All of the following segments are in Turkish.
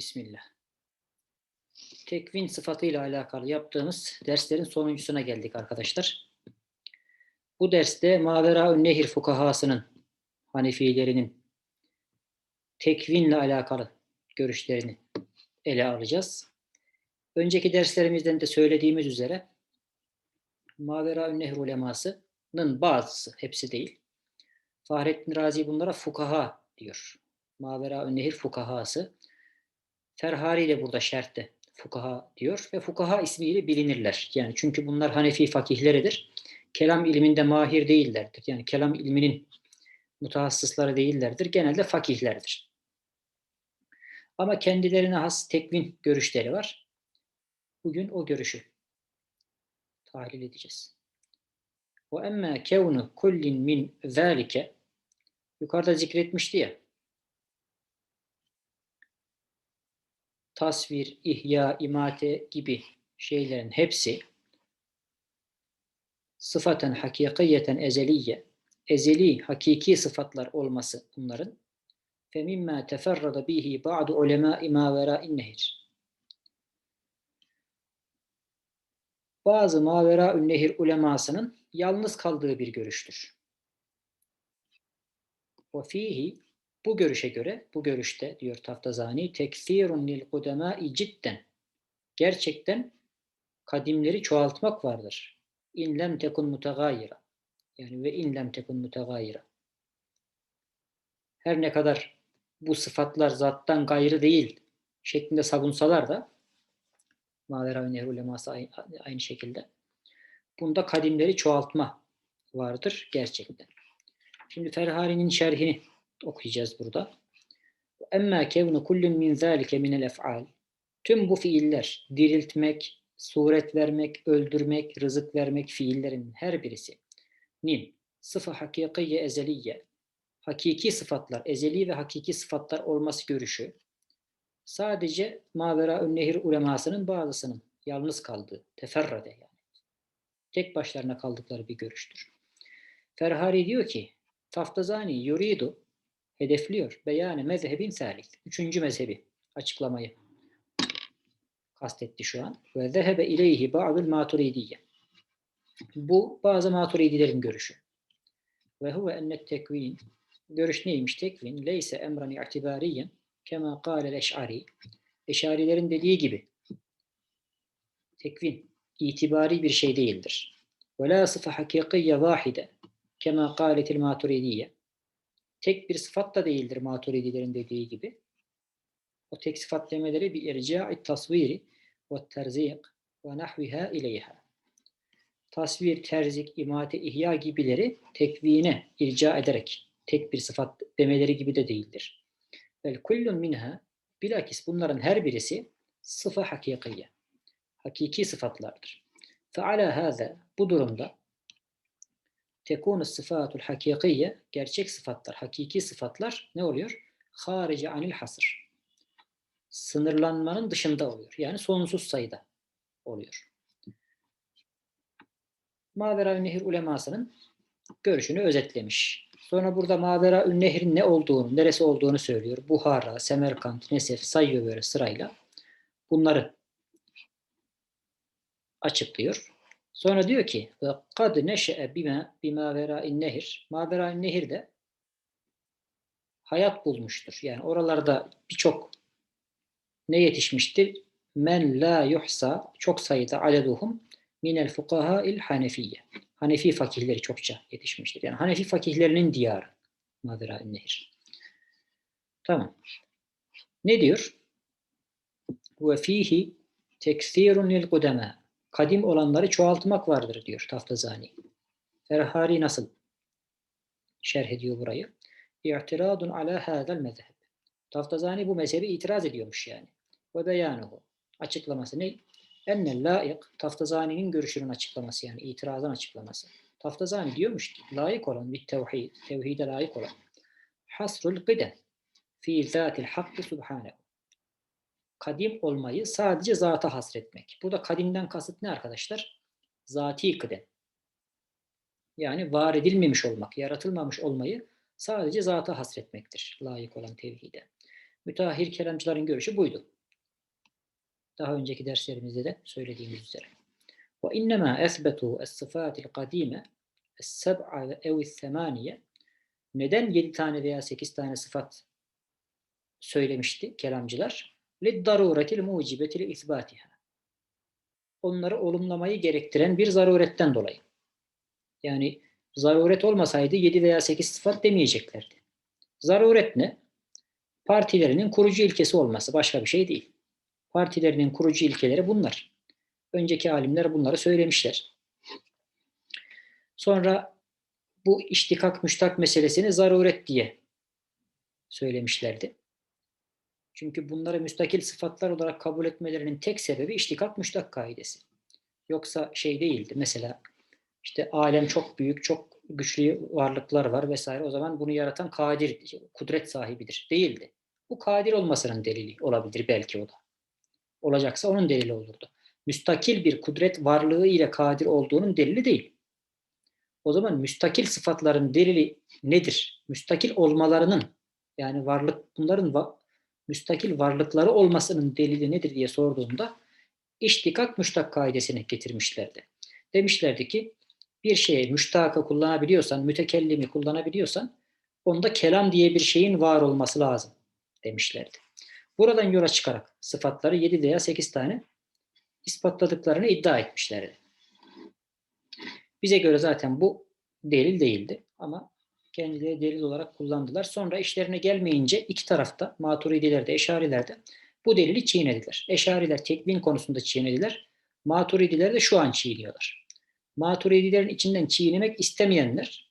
Bismillah. Tekvin sıfatıyla alakalı yaptığımız derslerin sonuncusuna geldik arkadaşlar. Bu derste Mavera Nehir fukahasının, Hanefilerinin tekvinle alakalı görüşlerini ele alacağız. Önceki derslerimizden de söylediğimiz üzere Mavera Nehir ulemasının bazısı, hepsi değil. Fahrettin Razi bunlara fukaha diyor. Mavera Nehir fukahası. Ferhari de burada şerhte fukaha diyor ve fukaha ismiyle bilinirler. Yani çünkü bunlar Hanefi fakihleridir. Kelam ilminde mahir değillerdir. Yani kelam ilminin mutahassısları değillerdir. Genelde fakihlerdir. Ama kendilerine has tekvin görüşleri var. Bugün o görüşü tahlil edeceğiz. Ve emme kevnu kullin min zâlike yukarıda zikretmişti ya tasvir, ihya, imate gibi şeylerin hepsi sıfaten hakikiyeten ezeliye, ezeli, hakiki sıfatlar olması bunların mimma teferrada bihi ba'du ulema ma vera'in nehir. Bazı mavera nehir ulemasının yalnız kaldığı bir görüştür. Fihi bu görüşe göre, bu görüşte diyor Taftazani, teksirun lil kudemâi cidden. Gerçekten kadimleri çoğaltmak vardır. İn lem tekun mutegayira. Yani ve in lem tekun mutegayira. Her ne kadar bu sıfatlar zattan gayrı değil şeklinde savunsalar da Mavera Nehr uleması aynı, aynı şekilde. Bunda kadimleri çoğaltma vardır gerçekten. Şimdi Ferhari'nin şerhini okuyacağız burada. Emma kevnu kullun min zalike minel ef'al. Tüm bu fiiller diriltmek, suret vermek, öldürmek, rızık vermek fiillerin her birisi nin sıfı hakikiye ezeliye hakiki sıfatlar, ezeli ve hakiki sıfatlar olması görüşü sadece Mavera Nehir ulemasının bazısının yalnız kaldığı, teferrade yani. Tek başlarına kaldıkları bir görüştür. Ferhari diyor ki Taftazani yuridu hedefliyor. Beyanı mezhebin salih. Üçüncü mezhebi açıklamayı kastetti şu an. Ve zehebe ileyhi ba'dul maturidiye. Bu bazı maturidilerin görüşü. Ve huve ennet tekvin. Görüş neymiş tekvin? Leyse emran i'tibariyen kema kâlel eş'ari. Eşarilerin dediği gibi tekvin itibari bir şey değildir. Ve la sıfı hakikiye vahide kema kâletil maturidiye tek bir sıfat da değildir maturidilerin dediği gibi. O tek sıfat demeleri bir irca'i tasviri ve terzik ve nahviha ileyha. Tasvir, terzik, imate, ihya gibileri tekvine irca ederek tek bir sıfat demeleri gibi de değildir. Vel kullun minha bilakis bunların her birisi sıfa hakikiye. Hakiki sıfatlardır. Fe ala hâzâ bu durumda tekunu sıfatul hakikiye gerçek sıfatlar, hakiki sıfatlar ne oluyor? Harici anil hasır. Sınırlanmanın dışında oluyor. Yani sonsuz sayıda oluyor. Mavera Nehir ulemasının görüşünü özetlemiş. Sonra burada Mavera Nehir'in ne olduğunu, neresi olduğunu söylüyor. Buhara, Semerkant, Nesef sayıyor böyle sırayla. Bunları açıklıyor. Sonra diyor ki ve kad neşe'e bima bima vera'in nehir. Ma nehir de hayat bulmuştur. Yani oralarda birçok ne yetişmiştir? Men la yuhsa çok sayıda aleduhum minel fukaha il hanefiye. Hanefi fakihleri çokça yetişmiştir. Yani Hanefi fakihlerinin diyarı. Ma vera'in nehir. Tamam. Ne diyor? Ve fihi teksirun lil kudema kadim olanları çoğaltmak vardır diyor Taftazani. Ferhari nasıl şerh ediyor burayı? İ'tiradun ala hadal mezheb. Taftazani bu mezhebi itiraz ediyormuş yani. Ve beyanuhu. Açıklaması ne? Ennel laik, Taftazani'nin görüşünün açıklaması yani itirazın açıklaması. Taftazani diyormuş ki layık olan bir tevhid, tevhide layık olan hasrul gıdem fi zatil hakkı subhanehu kadim olmayı sadece zata hasretmek. Burada kadimden kasıt ne arkadaşlar? Zati kıdem. Yani var edilmemiş olmak, yaratılmamış olmayı sadece zata hasretmektir layık olan tevhide. Müteahhir kelamcıların görüşü buydu. Daha önceki derslerimizde de söylediğimiz üzere. Ve innema esbetu es-sıfatil kadime es-seb'a ve ev neden yedi tane veya sekiz tane sıfat söylemişti kelamcılar? لِدَّرُورَةِ الْمُوجِبَةِ لِإِثْبَاتِهَا Onları olumlamayı gerektiren bir zaruretten dolayı. Yani zaruret olmasaydı yedi veya sekiz sıfat demeyeceklerdi. Zaruret ne? Partilerinin kurucu ilkesi olması başka bir şey değil. Partilerinin kurucu ilkeleri bunlar. Önceki alimler bunları söylemişler. Sonra bu iştikak müştak meselesini zaruret diye söylemişlerdi. Çünkü bunları müstakil sıfatlar olarak kabul etmelerinin tek sebebi iştikak müştak kaidesi. Yoksa şey değildi. Mesela işte alem çok büyük, çok güçlü varlıklar var vesaire. O zaman bunu yaratan kadir, kudret sahibidir. Değildi. Bu kadir olmasının delili olabilir belki o da. Olacaksa onun delili olurdu. Müstakil bir kudret varlığı ile kadir olduğunun delili değil. O zaman müstakil sıfatların delili nedir? Müstakil olmalarının yani varlık bunların va müstakil varlıkları olmasının delili nedir diye sorduğumda iştikak müştak kaidesini getirmişlerdi. Demişlerdi ki bir şeye müştakı kullanabiliyorsan, mütekellimi kullanabiliyorsan onda kelam diye bir şeyin var olması lazım demişlerdi. Buradan yola çıkarak sıfatları 7 veya 8 tane ispatladıklarını iddia etmişlerdi. Bize göre zaten bu delil değildi ama kendileri delil olarak kullandılar. Sonra işlerine gelmeyince iki tarafta maturidiler de eşariler de bu delili çiğnediler. Eşariler tekvin konusunda çiğnediler. Maturidiler de şu an çiğniyorlar. Maturidilerin içinden çiğnemek istemeyenler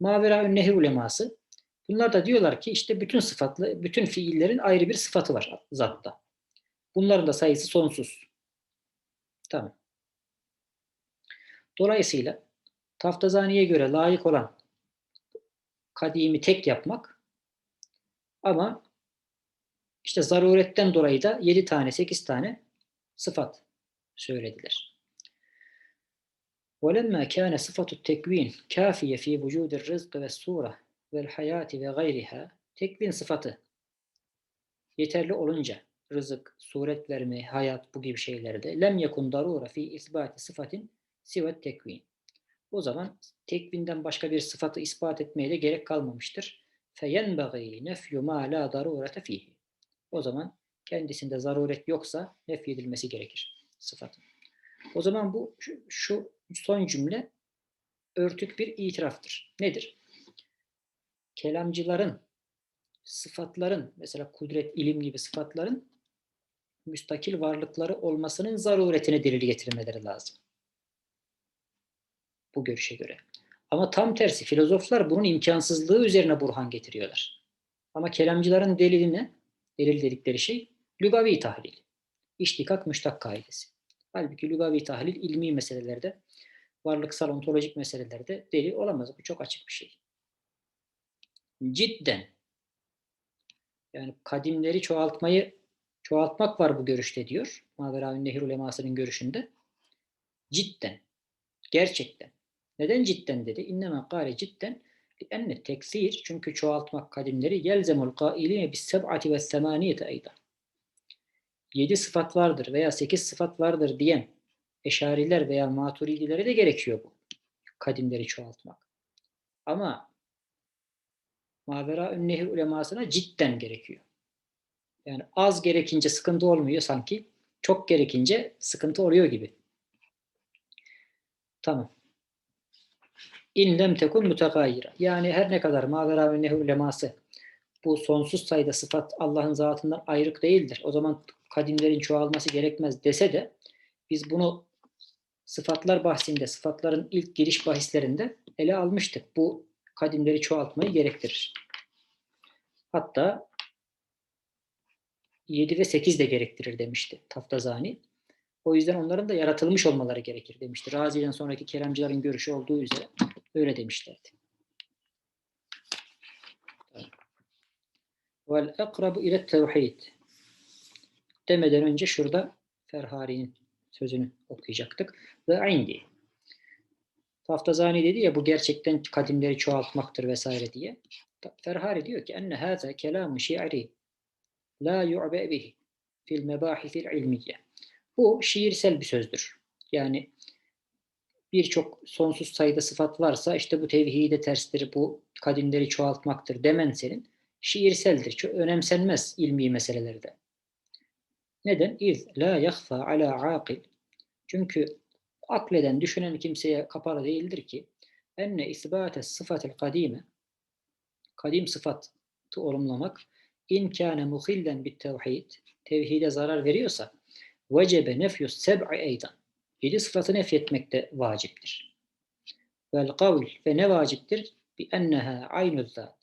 Mavera Nehir uleması bunlar da diyorlar ki işte bütün sıfatlı, bütün fiillerin ayrı bir sıfatı var zatta. Bunların da sayısı sonsuz. Tamam. Dolayısıyla Taftazani'ye göre layık olan kadimi tek yapmak ama işte zaruretten dolayı da 7 tane 8 tane sıfat söylediler. وَلَمَّا كَانَ صِفَةُ التَّكْوِينِ كَافِيَ ف۪ي وُجُودِ الرِّزْقِ وَالسُّورَةِ وَالْحَيَاتِ وَغَيْرِهَا Tekvin sıfatı yeterli olunca rızık, suret verme, hayat bu gibi şeylerde lem yekun darura fi isbati sıfatin sivet tekvin. O zaman tekvinden başka bir sıfatı ispat etmeye de gerek kalmamıştır. فَيَنْبَغِي نَفْيُ مَا لَا ضَرُورَةَ ف۪يهِ O zaman kendisinde zaruret yoksa nefyedilmesi gerekir sıfatın. O zaman bu şu, şu son cümle örtük bir itiraftır. Nedir? Kelamcıların sıfatların mesela kudret, ilim gibi sıfatların müstakil varlıkları olmasının zaruretine delil getirmeleri lazım bu görüşe göre. Ama tam tersi filozoflar bunun imkansızlığı üzerine burhan getiriyorlar. Ama kelamcıların delili ne? Delil dedikleri şey lügavi tahlil. İştikak müştak kaidesi. Halbuki lügavi tahlil ilmi meselelerde, varlıksal ontolojik meselelerde delil olamaz. Bu çok açık bir şey. Cidden yani kadimleri çoğaltmayı çoğaltmak var bu görüşte diyor. Maveravi Nehir ulemasının görüşünde. Cidden. Gerçekten. Neden cidden dedi? İnnemâ kâle cidden enne teksir çünkü çoğaltmak kadimleri yelzemul kâiline bis seb'ati ve semaniyete eyda. Yedi sıfat vardır veya sekiz sıfat vardır diyen eşariler veya maturidilere de gerekiyor bu. Kadimleri çoğaltmak. Ama Mavera Nehir ulemasına cidden gerekiyor. Yani az gerekince sıkıntı olmuyor sanki. Çok gerekince sıkıntı oluyor gibi. Tamam. İn lem tekun mütegayira. Yani her ne kadar mavera ve nehu leması bu sonsuz sayıda sıfat Allah'ın zatından ayrık değildir. O zaman kadimlerin çoğalması gerekmez dese de biz bunu sıfatlar bahsinde, sıfatların ilk giriş bahislerinde ele almıştık. Bu kadimleri çoğaltmayı gerektirir. Hatta 7 ve 8 de gerektirir demişti Taftazani. O yüzden onların da yaratılmış olmaları gerekir demişti. Razi'den sonraki kelamcıların görüşü olduğu üzere öyle demişlerdi. Vel akrabu ile tevhid demeden önce şurada Ferhari'nin sözünü okuyacaktık. Ve indi. Taftazani dedi ya bu gerçekten kadimleri çoğaltmaktır vesaire diye. Ferhari diyor ki enne hâze kelâmu şi'ri la yu'be bihi fil mebahisil ilmiye. Bu şiirsel bir sözdür. Yani birçok sonsuz sayıda sıfat varsa işte bu tevhide terstir, bu kadimleri çoğaltmaktır demen senin şiirseldir. Çok önemsenmez ilmi meselelerde. Neden? İz la yahfa ala akil. Çünkü akleden, düşünen kimseye kapalı değildir ki enne isbate sıfatil kadime kadim sıfatı olumlamak in kâne muhillen bit tevhid tevhide zarar veriyorsa vecebe nefyus seb'i eydan yedi sıfatı nefyetmek de vaciptir. Vel kavl ve ne vaciptir? Bi enneha aynü zat.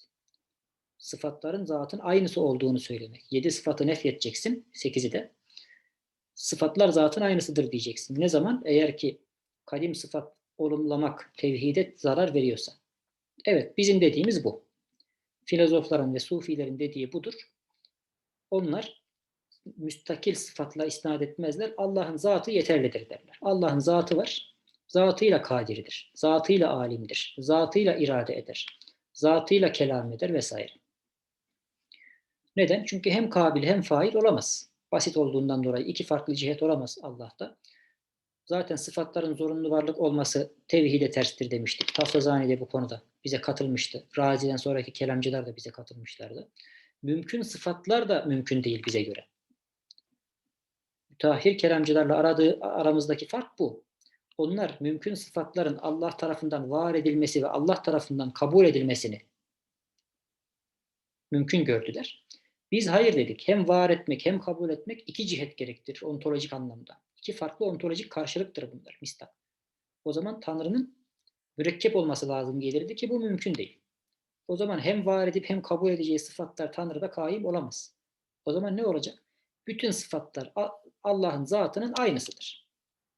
Sıfatların zatın aynısı olduğunu söylemek. Yedi sıfatı nefyedeceksin, sekizi de. Sıfatlar zatın aynısıdır diyeceksin. Ne zaman? Eğer ki kadim sıfat olumlamak tevhide zarar veriyorsa. Evet, bizim dediğimiz bu. Filozofların ve sufilerin dediği budur. Onlar müstakil sıfatla isnat etmezler. Allah'ın zatı yeterlidir derler. Allah'ın zatı var. Zatıyla kadiridir. Zatıyla alimdir. Zatıyla irade eder. Zatıyla kelam eder vesaire. Neden? Çünkü hem kabil hem fail olamaz. Basit olduğundan dolayı iki farklı cihet olamaz Allah'ta. Zaten sıfatların zorunlu varlık olması tevhide terstir demiştik. Taftazani de bu konuda bize katılmıştı. Razi'den sonraki kelamcılar da bize katılmışlardı. Mümkün sıfatlar da mümkün değil bize göre. Müteahhir kelamcılarla aradığı, aramızdaki fark bu. Onlar mümkün sıfatların Allah tarafından var edilmesi ve Allah tarafından kabul edilmesini mümkün gördüler. Biz hayır dedik. Hem var etmek hem kabul etmek iki cihet gerektirir ontolojik anlamda. İki farklı ontolojik karşılıktır bunlar mistak. O zaman Tanrı'nın mürekkep olması lazım gelirdi ki bu mümkün değil. O zaman hem var edip hem kabul edeceği sıfatlar Tanrı'da kaim olamaz. O zaman ne olacak? Bütün sıfatlar Allah'ın zatının aynısıdır.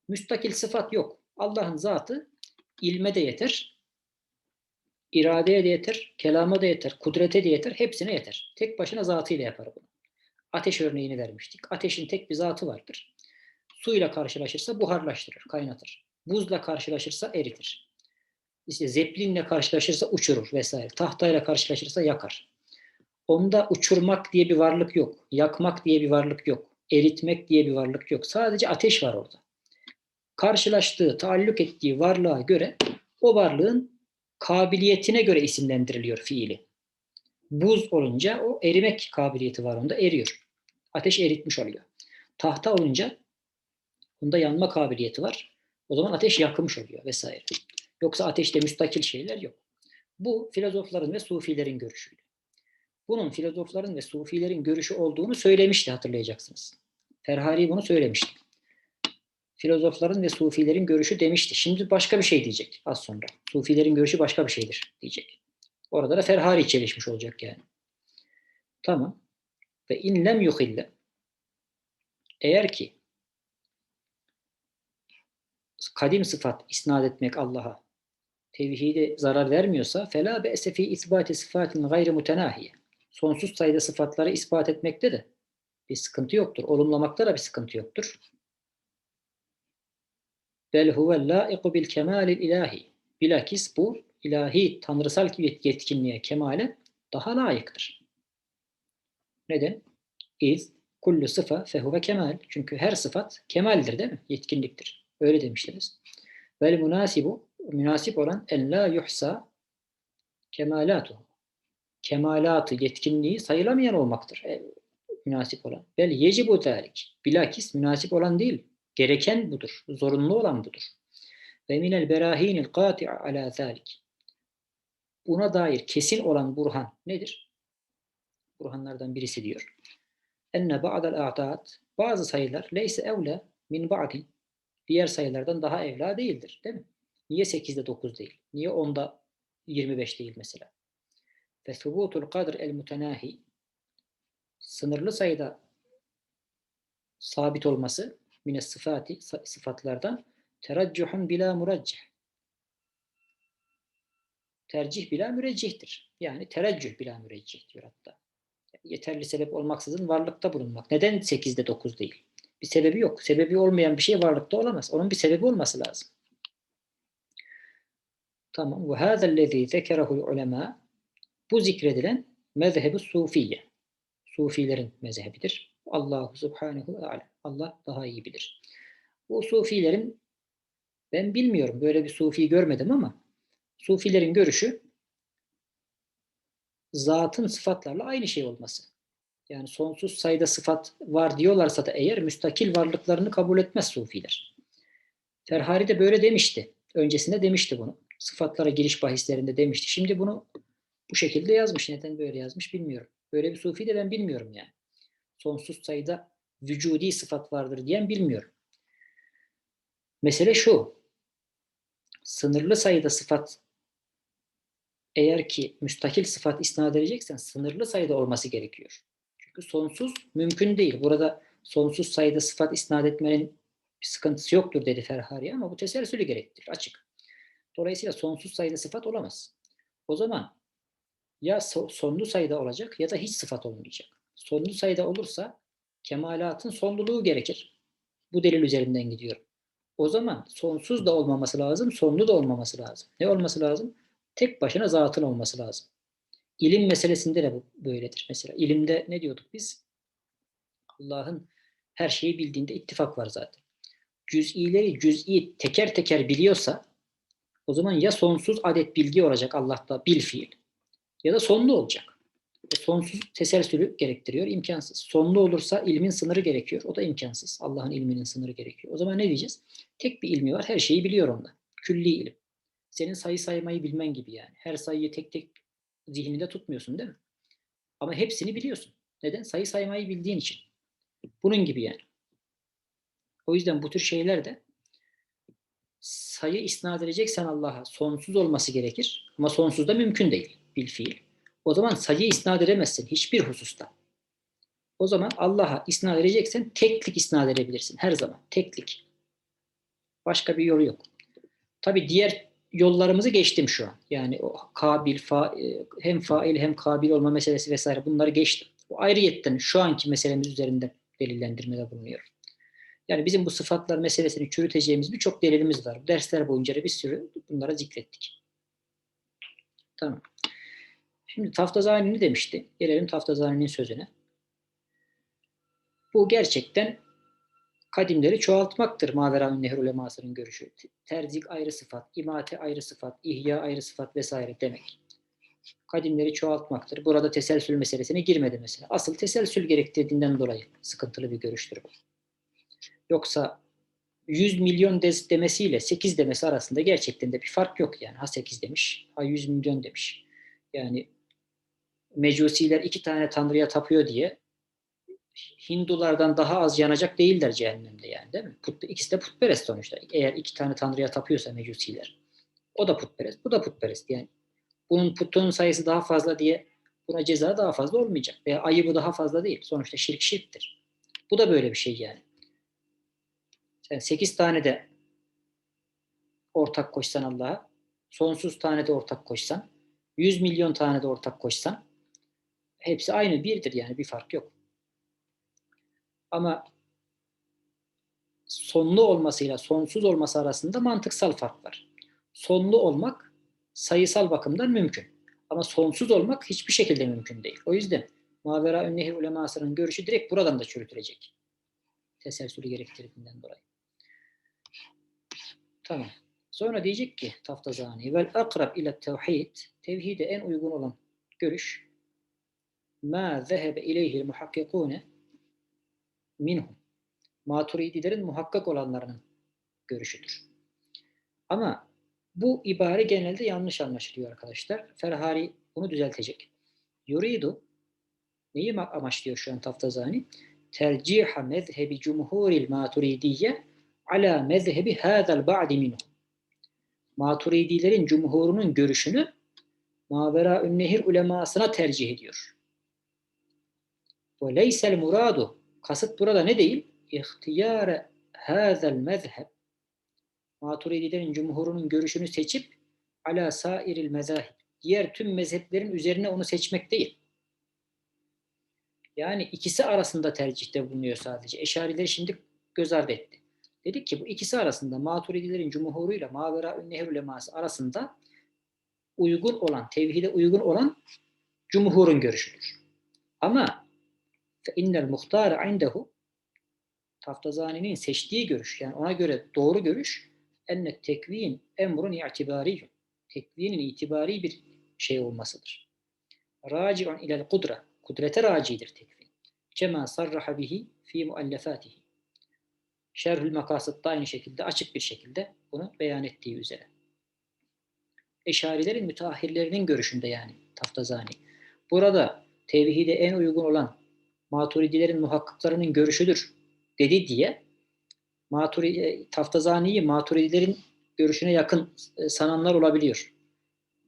Müstakil sıfat yok. Allah'ın zatı ilme de yeter, iradeye de yeter, kelama da yeter, kudrete de yeter, hepsine yeter. Tek başına zatıyla yapar bunu. Ateş örneğini vermiştik. Ateşin tek bir zatı vardır. Suyla karşılaşırsa buharlaştırır, kaynatır. Buzla karşılaşırsa eritir. İşte zeplinle karşılaşırsa uçurur vesaire. Tahtayla karşılaşırsa yakar. Onda uçurmak diye bir varlık yok. Yakmak diye bir varlık yok. Eritmek diye bir varlık yok. Sadece ateş var orada. Karşılaştığı, taalluk ettiği varlığa göre o varlığın kabiliyetine göre isimlendiriliyor fiili. Buz olunca o erimek kabiliyeti var onda eriyor. Ateş eritmiş oluyor. Tahta olunca onda yanma kabiliyeti var. O zaman ateş yakmış oluyor vesaire. Yoksa ateşte müstakil şeyler yok. Bu filozofların ve sufilerin görüşüydü. Bunun filozofların ve sufilerin görüşü olduğunu söylemişti hatırlayacaksınız. Ferhari bunu söylemişti. Filozofların ve sufilerin görüşü demişti. Şimdi başka bir şey diyecek az sonra. Sufilerin görüşü başka bir şeydir diyecek. Orada da Ferhari çelişmiş olacak yani. Tamam. Ve inlem yuhille eğer ki kadim sıfat isnat etmek Allah'a tevhide zarar vermiyorsa fela be'se fi isbati sıfatin gayri mutenahiye. Sonsuz sayıda sıfatları ispat etmekte de bir sıkıntı yoktur. Olumlamakta da bir sıkıntı yoktur. Bel huve laiku bil kemalil ilahi. Bilakis bu ilahi, tanrısal yetkinliğe, kemale daha layıktır. Neden? İz kullu sıfa fehuve kemal. Çünkü her sıfat kemaldir değil mi? Yetkinliktir. Öyle demiştiniz. Vel münasibu münasip olan en la yuhsa kemalatu. Kemalatı, yetkinliği sayılamayan olmaktır. E, münasip olan. Bel yecibu zalik. Bilakis münasip olan değil. Gereken budur. Zorunlu olan budur. Ve minel berahinil qati'a ala zalik. Buna dair kesin olan burhan nedir? Burhanlardan birisi diyor. Enne ba'dal a'tat bazı sayılar leyse evla min ba'din diğer sayılardan daha evla değildir. Değil mi? Niye 8'de 9 değil? Niye 10'da 25 değil mesela? Ve thubutul kadr el mutenahi sınırlı sayıda sabit olması mine sıfati sıfatlardan tereccuhun bila muraccih tercih bila müreccihtir. Yani tereccüh bila müreccih diyor hatta. Yeterli sebep olmaksızın varlıkta bulunmak. Neden 8'de 9 değil? Bir sebebi yok. Sebebi olmayan bir şey varlıkta olamaz. Onun bir sebebi olması lazım. Tamam. Ve hâzellezî zekerehu'l ulema bu zikredilen mezhebi sufiye. Sufilerin mezhebidir. Allahu Subhanahu ve Alem. Allah daha iyi bilir. Bu Sufilerin ben bilmiyorum böyle bir Sufi görmedim ama Sufilerin görüşü zatın sıfatlarla aynı şey olması. Yani sonsuz sayıda sıfat var diyorlarsa da eğer müstakil varlıklarını kabul etmez Sufiler. Ferhari de böyle demişti. Öncesinde demişti bunu. Sıfatlara giriş bahislerinde demişti. Şimdi bunu bu şekilde yazmış. Neden böyle yazmış bilmiyorum. Böyle bir Sufi de ben bilmiyorum yani. Sonsuz sayıda vücudi sıfat vardır diyen bilmiyorum. Mesele şu. Sınırlı sayıda sıfat eğer ki müstakil sıfat isnat edeceksen sınırlı sayıda olması gerekiyor. Çünkü sonsuz mümkün değil. Burada sonsuz sayıda sıfat isnat etmenin bir sıkıntısı yoktur dedi Ferhari ama bu teselsülü gerektirir. Açık. Dolayısıyla sonsuz sayıda sıfat olamaz. O zaman ya sonlu sayıda olacak ya da hiç sıfat olmayacak. Sonlu sayıda olursa kemalatın sonluluğu gerekir. Bu delil üzerinden gidiyorum. O zaman sonsuz da olmaması lazım, sonlu da olmaması lazım. Ne olması lazım? Tek başına zatın olması lazım. İlim meselesinde de bu böyledir. Mesela ilimde ne diyorduk biz? Allah'ın her şeyi bildiğinde ittifak var zaten. Cüz'ileri cüz'i teker teker biliyorsa o zaman ya sonsuz adet bilgi olacak Allah'ta bil fiil ya da sonlu olacak. E sonsuz teselsülü gerektiriyor, imkansız. Sonlu olursa ilmin sınırı gerekiyor. O da imkansız. Allah'ın ilminin sınırı gerekiyor. O zaman ne diyeceğiz? Tek bir ilmi var, her şeyi biliyor onda. Külli ilim. Senin sayı saymayı bilmen gibi yani. Her sayıyı tek tek zihninde tutmuyorsun değil mi? Ama hepsini biliyorsun. Neden? Sayı saymayı bildiğin için. Bunun gibi yani. O yüzden bu tür şeyler de sayı isnat edeceksen Allah'a sonsuz olması gerekir. Ama sonsuz da mümkün değil bil fiil. O zaman sayı isnat edemezsin hiçbir hususta. O zaman Allah'a isnat edeceksen teklik isnat edebilirsin her zaman. Teklik. Başka bir yolu yok. Tabi diğer yollarımızı geçtim şu an. Yani o kabil, fa, e, hem fail hem kabil olma meselesi vesaire bunları geçtim. Bu ayrıyetten şu anki meselemiz üzerinde delillendirmede bulunuyor. Yani bizim bu sıfatlar meselesini çürüteceğimiz birçok delilimiz var. Dersler boyunca bir sürü bunlara zikrettik. Tamam. Şimdi Taftazani ne demişti? Gelelim Taftazani'nin sözüne. Bu gerçekten kadimleri çoğaltmaktır Mavera Nehr ulemasının görüşü. Terzik ayrı sıfat, imate ayrı sıfat, ihya ayrı sıfat vesaire demek. Kadimleri çoğaltmaktır. Burada teselsül meselesine girmedi mesela. Asıl teselsül gerektirdiğinden dolayı sıkıntılı bir görüştür bu. Yoksa 100 milyon des demesiyle 8 demesi arasında gerçekten de bir fark yok yani. Ha 8 demiş, ha 100 milyon demiş. Yani mecusiler iki tane tanrıya tapıyor diye Hindulardan daha az yanacak değiller cehennemde yani değil mi? Put, ikisi de putperest sonuçta. Eğer iki tane tanrıya tapıyorsa mecusiler. O da putperest, bu da putperest. Yani bunun putun sayısı daha fazla diye buna ceza daha fazla olmayacak. Veya ayıbı daha fazla değil. Sonuçta şirk şirktir. Bu da böyle bir şey yani. Sen sekiz tane de ortak koşsan Allah'a, sonsuz tane de ortak koşsan, yüz milyon tane de ortak koşsan, hepsi aynı birdir yani bir fark yok. Ama sonlu olmasıyla sonsuz olması arasında mantıksal fark var. Sonlu olmak sayısal bakımdan mümkün. Ama sonsuz olmak hiçbir şekilde mümkün değil. O yüzden Mavera Ünnehir ulemasının görüşü direkt buradan da çürütülecek. Teselsülü gerektirdiğinden dolayı. Tamam. Sonra diyecek ki Taftazani vel akrab ile tevhid tevhide en uygun olan görüş ma zehebe ileyhil muhakkikune minhum. Maturidilerin muhakkak olanlarının görüşüdür. Ama bu ibare genelde yanlış anlaşılıyor arkadaşlar. Ferhari bunu düzeltecek. Yuridu neyi amaçlıyor şu an Taftazani? Terciha mezhebi cumhuril maturidiyye ala mezhebi hadal ba'di minhum. Maturidilerin cumhurunun görüşünü Mavera Ünnehir ulemasına tercih ediyor. Ve leysel muradu Kasıt burada ne değil? İhtiyare hazel mezheb Maturidilerin cumhurunun görüşünü seçip ala sairil mezahib diğer tüm mezheplerin üzerine onu seçmek değil. Yani ikisi arasında tercihte bulunuyor sadece. Eşarileri şimdi göz ardı etti. Dedik ki bu ikisi arasında Maturidilerin cumhuruyla Mavera Ünnehir uleması arasında uygun olan, tevhide uygun olan cumhurun görüşüdür. Ama innel muhtar indehu Taftazani'nin seçtiği görüş yani ona göre doğru görüş enne tekvin emrun i'tibariyun. Tekvinin itibari bir şey olmasıdır. Raci'un ilel kudra. Kudrete racidir tekvin. Cema sarraha bihi fi muallefatihi. Şerhül Makasıt'ta aynı şekilde açık bir şekilde bunu beyan ettiği üzere. Eşarilerin müteahhirlerinin görüşünde yani Taftazani. Burada tevhide en uygun olan maturidilerin muhakkıklarının görüşüdür dedi diye Maturi, Taftazani'yi maturidilerin görüşüne yakın e, sananlar olabiliyor.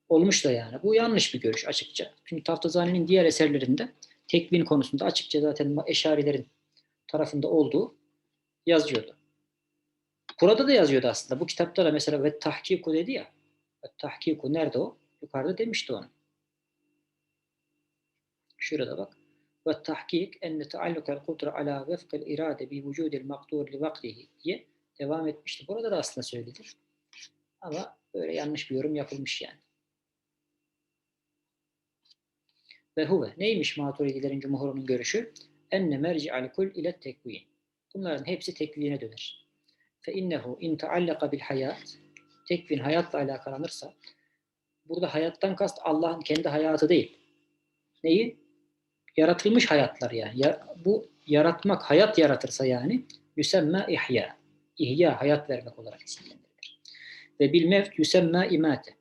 Olmuş da yani. Bu yanlış bir görüş açıkça. Çünkü Taftazani'nin diğer eserlerinde tekvin konusunda açıkça zaten eşarilerin tarafında olduğu yazıyordu. Burada da yazıyordu aslında. Bu kitapta da mesela ve tahkiku dedi ya. Ve tahkiku nerede o? Yukarıda demişti onu. Şurada bak. Taallukel kudre ala vefkil irade bi vücudil makdur li vaktihi diye devam etmişti. Burada da aslında söylenir. Ama böyle yanlış bir yorum yapılmış yani. Ve huve neymiş maturidilerin cumhurunun görüşü? Enne merci'al kul ile tekvin. Bunların hepsi tekvine döner. Fe innehu in taallaka bil hayat tekvin hayatla alakalanırsa burada hayattan kast Allah'ın kendi hayatı değil. Neyi? Yaratılmış hayatlar yani. Ya, bu yaratmak, hayat yaratırsa yani yüsemme ihya. İhya, hayat vermek olarak isimlendirilir. Ve bil mevt yüsemme imate.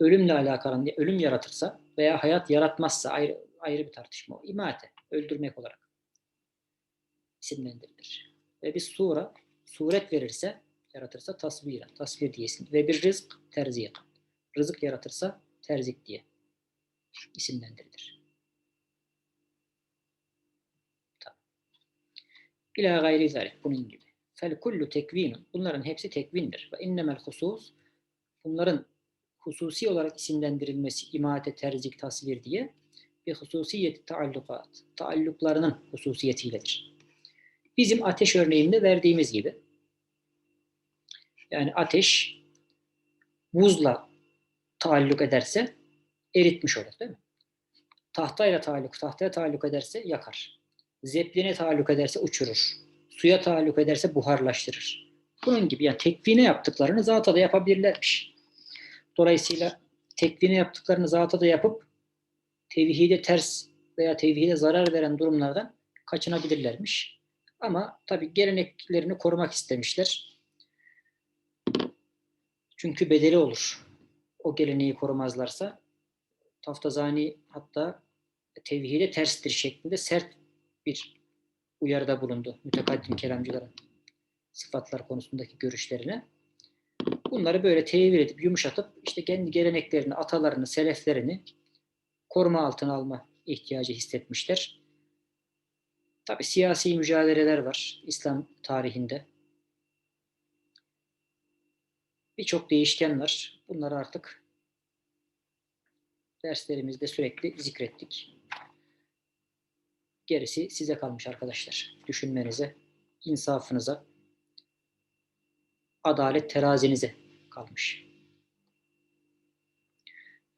Ölümle alakalı, ölüm yaratırsa veya hayat yaratmazsa ayrı, ayrı bir tartışma o. İmate, öldürmek olarak isimlendirilir. Ve bir sura, suret verirse, yaratırsa tasvira, tasvir diye isim. Ve bir rızk, terzik. Rızık yaratırsa terzik diye isimlendirilir. Tamam. İlâ gayri zalik, bunun gibi. Fel kullu tekvinun, bunların hepsi tekvindir. Ve innemel husus, bunların hususi olarak isimlendirilmesi, imate, terzik, tasvir diye bir hususiyeti taallukat, taalluklarının hususiyetiyledir. Bizim ateş örneğinde verdiğimiz gibi yani ateş buzla taalluk ederse eritmiş olur değil mi? Tahtayla taalluk, tahtaya taalluk ederse yakar. Zepline taalluk ederse uçurur. Suya taalluk ederse buharlaştırır. Bunun gibi yani tekvine yaptıklarını zata da yapabilirlermiş. Dolayısıyla tekvine yaptıklarını zata da yapıp tevhide ters veya tevhide zarar veren durumlardan kaçınabilirlermiş. Ama tabi geleneklerini korumak istemişler. Çünkü bedeli olur. O geleneği korumazlarsa Taftazani hatta tevhide terstir şeklinde sert bir uyarıda bulundu mütekaddim kelamcıların sıfatlar konusundaki görüşlerine. Bunları böyle tevil edip yumuşatıp işte kendi geleneklerini, atalarını, seleflerini koruma altına alma ihtiyacı hissetmişler. Tabi siyasi mücadeleler var İslam tarihinde. Birçok değişken var. Bunları artık derslerimizde sürekli zikrettik. Gerisi size kalmış arkadaşlar. Düşünmenize, insafınıza, adalet terazinize kalmış.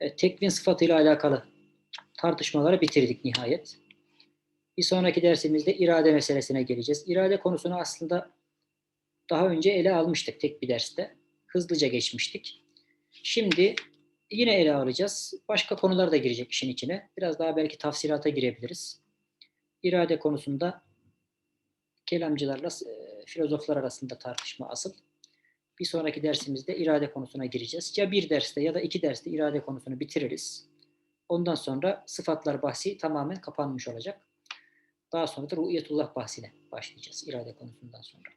Evet, tekvin sıfatıyla alakalı tartışmaları bitirdik nihayet. Bir sonraki dersimizde irade meselesine geleceğiz. İrade konusunu aslında daha önce ele almıştık tek bir derste. Hızlıca geçmiştik. Şimdi yine ele alacağız. Başka konular da girecek işin içine. Biraz daha belki tafsilata girebiliriz. İrade konusunda kelamcılarla e, filozoflar arasında tartışma asıl. Bir sonraki dersimizde irade konusuna gireceğiz. Ya bir derste ya da iki derste irade konusunu bitiririz. Ondan sonra sıfatlar bahsi tamamen kapanmış olacak. Daha sonra da ruhiyetullah bahsine başlayacağız irade konusundan sonra.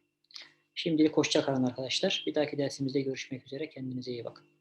Şimdilik hoşça kalın arkadaşlar. Bir dahaki dersimizde görüşmek üzere. Kendinize iyi bakın.